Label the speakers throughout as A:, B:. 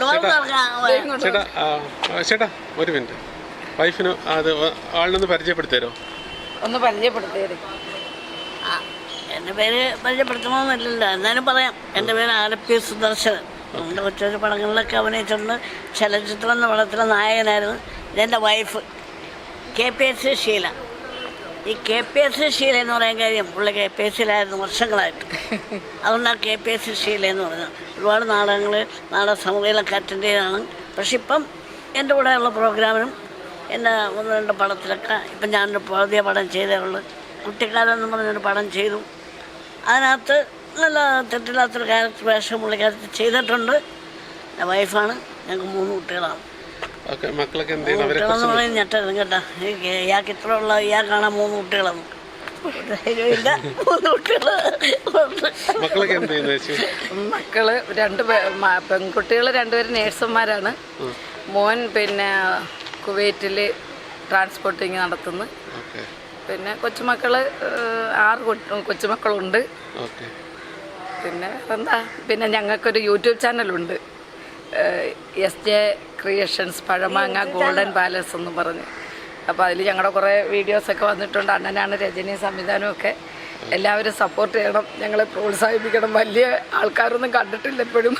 A: Door
B: ചേട്ടാ. ചേട്ടാ ആ, ആ, ചേട്ടാ ഒരു മിനിറ്റ്. വൈഫിന് അത് ആളിനൊന്ന് പരിചയപ്പെടുത്തരോ
C: ഒന്ന് പരിചയപ്പെടുത്തേ
A: ആ, എന്റെ പേര് പരിചയപ്പെടുത്തണമെന്നില്ലല്ലോ എന്നാലും പറയാം. എന്റെ പേര് ആലപ്പി സുദർശൻ. നമ്മുടെ കൊച്ചു കൊച്ചു പടങ്ങളിലൊക്കെ അഭിനയിച്ചിട്ടുണ്ട്. ചലച്ചിത്രം എന്ന പടത്തിലെ നായകനായിരുന്നു ഇതെന്റെ wife. K P S C Sheela ഈ K P S C Sheela എന്ന് പറയാൻ കാര്യം പുള്ളി കെ പി എസ് സിയിലായിരുന്നു വർഷങ്ങളായിട്ട്. അതുകൊണ്ടാണ് K P S C Sheela എന്ന് പറഞ്ഞത് ഒരുപാട് നാടകങ്ങൾ നാടക സമിതികളൊക്കെ അറ്റൻഡ് ചെയ്തതാണ്. പക്ഷെ ഇപ്പം എന്റെ കൂടെയുള്ള പ്രോഗ്രാമിനും എന്റെ ഒന്ന് രണ്ട് പടത്തിലൊക്കെ ഇപ്പം ഞാനൊരു പുതിയ പടം ചെയ്തേ ഉള്ളൂ. കുട്ടിക്കാലം എന്ന് പറഞ്ഞൊരു പടം ചെയ്തു. അതിനകത്ത് നല്ല തെറ്റില്ലാത്തൊരു ക്യാരക്ടർ വേഷം പുള്ളിക്കാരത്ത് ചെയ്തിട്ടുണ്ട്. എന്റെ വൈഫാണ് ഞങ്ങൾക്ക് മൂന്ന് കുട്ടികളാണ്.
B: മക്കളൊക്കെ എന്ത് ചെയ്യുന്നു അവരെ
A: കുട്ടികളെന്ന്
B: കുറിച്ച്
A: പറയുന്നത് ഞെട്ടരുത് കേട്ടോ. ഈ ഇയാൾക്ക് ഇത്ര ഉള്ള ഇയാൾക്കാണ് മൂന്ന് കുട്ടികളെന്ന് ഇല്ല മൂന്ന് കുട്ടികൾ
B: മക്കളൊക്കെ എന്ത് ചെയ്യുന്നു ചേച്ചി?
C: മക്കൾ രണ്ട് പെൺകുട്ടികൾ രണ്ടുപേരും നേഴ്സുമാരാണ്. മോൻ പിന്നെ കുവൈറ്റിൽ ട്രാൻസ്പോർട്ടിങ് നടത്തുന്നു.
B: ഓക്കെ.
C: പിന്നെ കൊച്ചുമക്കൾ ഏഹ്, ആറ് കൊ- കൊച്ചുമക്കളുണ്ട്.
B: ഓക്കെ.
C: പിന്നെ എന്താ പിന്നെ ഞങ്ങൾക്കൊരു യൂട്യൂബ് ചാനലുണ്ട്. എസ് ജെ ക്രിയേഷൻസ് പഴമാങ്ങ ഗോൾഡൻ പാലസ് എന്ന് പറഞ്ഞ്. അപ്പോൾ അതിൽ ഞങ്ങളുടെ കുറേ വീഡിയോസൊക്കെ വന്നിട്ടുണ്ട്. അണ്ണനാണ് രജനി സംവിധാനമൊക്കെ ഒക്കെ. എല്ലാവരും സപ്പോർട്ട് ചെയ്യണം. ഞങ്ങളെ പ്രോത്സാഹിപ്പിക്കണം. വലിയ ആൾക്കാരൊന്നും കണ്ടിട്ടില്ല എപ്പോഴും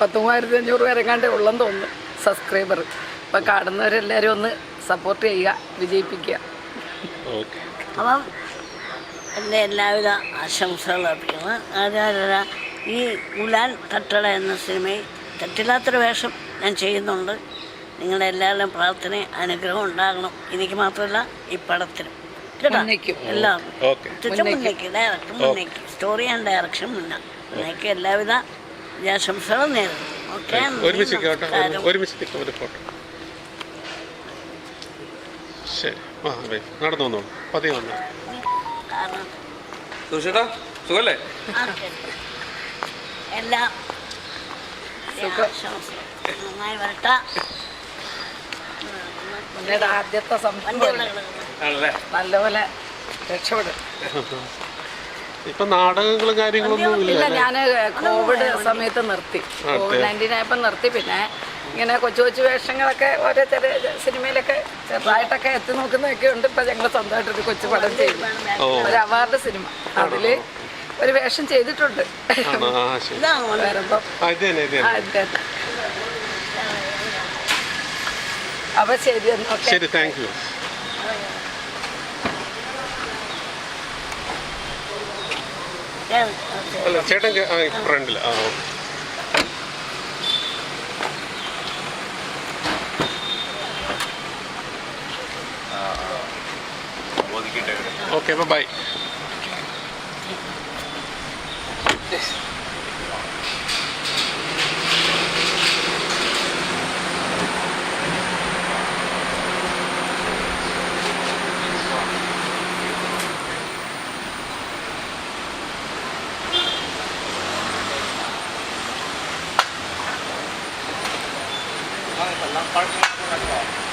C: പത്ത് മൂവായിരത്തി അഞ്ഞൂറ് കണ്ടേ ഉള്ളെന്ന് തോന്നുന്നു സബ്സ്ക്രൈബർ അപ്പോൾ കാണുന്നവരെല്ലാവരും ഒന്ന് സപ്പോർട്ട് ചെയ്യുക വിജയിപ്പിക്കുക.
B: ഓക്കെ
A: അപ്പം എന്റെ എല്ലാവിധ ആശംസകളും അർപ്പിക്കുന്നു. അതുപോലെ ഈ ഉലാൻ തട്ടട എന്ന സിനിമയിൽ തെറ്റില്ലാത്തൊരു വേഷം ഞാൻ ചെയ്യുന്നുണ്ട്. നിങ്ങളുടെ എല്ലാവരുടെയും പ്രാർത്ഥന അനുഗ്രഹം ഉണ്ടാകണം. എനിക്ക് മാത്രമല്ല ഈ പടത്തിനും. കേട്ടോ?
C: മുന്നേക്കും.
A: എല്ലാവർക്കും
B: ഓക്കെ.
A: തികച്ചും മുന്നേക്ക്. ഡയറക്ടർ മുന്നേക്ക്. സ്റ്റോറി ആൻഡ് ഡയറക്ഷൻ മുന്ന. മുന്നേക്ക് എല്ലാവിധ ആശംസകളും നേരുന്നു. ഓക്കെ.
B: ഒരുമിച്ച് കേട്ടോ. ഒരുമിച്ച് നിൽക്കാം ഒരു ഫോട്ടോ. ശരി. നടന്നു വന്നോളൂ. പതിയെ വന്നോ
D: സുഷേട്ടാ സുഖല്ലേ?
A: ആ, ശരി. എല്ലാ നന്നായി വരട്ടെ.
C: മുന്നേടെ ആദ്യത്തെ സംഭവം.
D: ആണല്ലേ?
C: നല്ലപോലെ രക്ഷപ്പെടും.
B: ഇപ്പൊ നാടകങ്ങളും കാര്യങ്ങളൊന്നും ഇല്ല ഞാൻ
C: ഞാൻ കോവിഡ് സമയത്ത് നിർത്തി. കോവിഡ് നയന്റീൻ ആയപ്പോൾ നിർത്തി. പിന്നെ ഇങ്ങനെ കൊച്ചു കൊച്ചു വേഷങ്ങളൊക്കെ ഓരോ ചെറിയ സിനിമയിലൊക്കെ ചെറുതായിട്ടൊക്കെ എത്തി നോക്കുന്നതൊക്കെ ഉണ്ട് ഇപ്പൊ ഞങ്ങൾ സ്വന്തമായിട്ടൊരു കൊച്ചു പടം ചെയ്തു ഒരു അവാർഡ് സിനിമ. അതിൽ ഒരു വേഷം ചെയ്തിട്ടുണ്ട്.
A: ഇതാണ്.
C: വരുമ്പം. അപ്പൊ ശരി
B: ശരി താങ്ക് യു. അല്ല ചേട്ടൻ ഫ്രണ്ടിൽ ആ ഓക്കെ ഓക്കെ അപ്പോൾ ബൈ
D: പാർക്കിംഗ്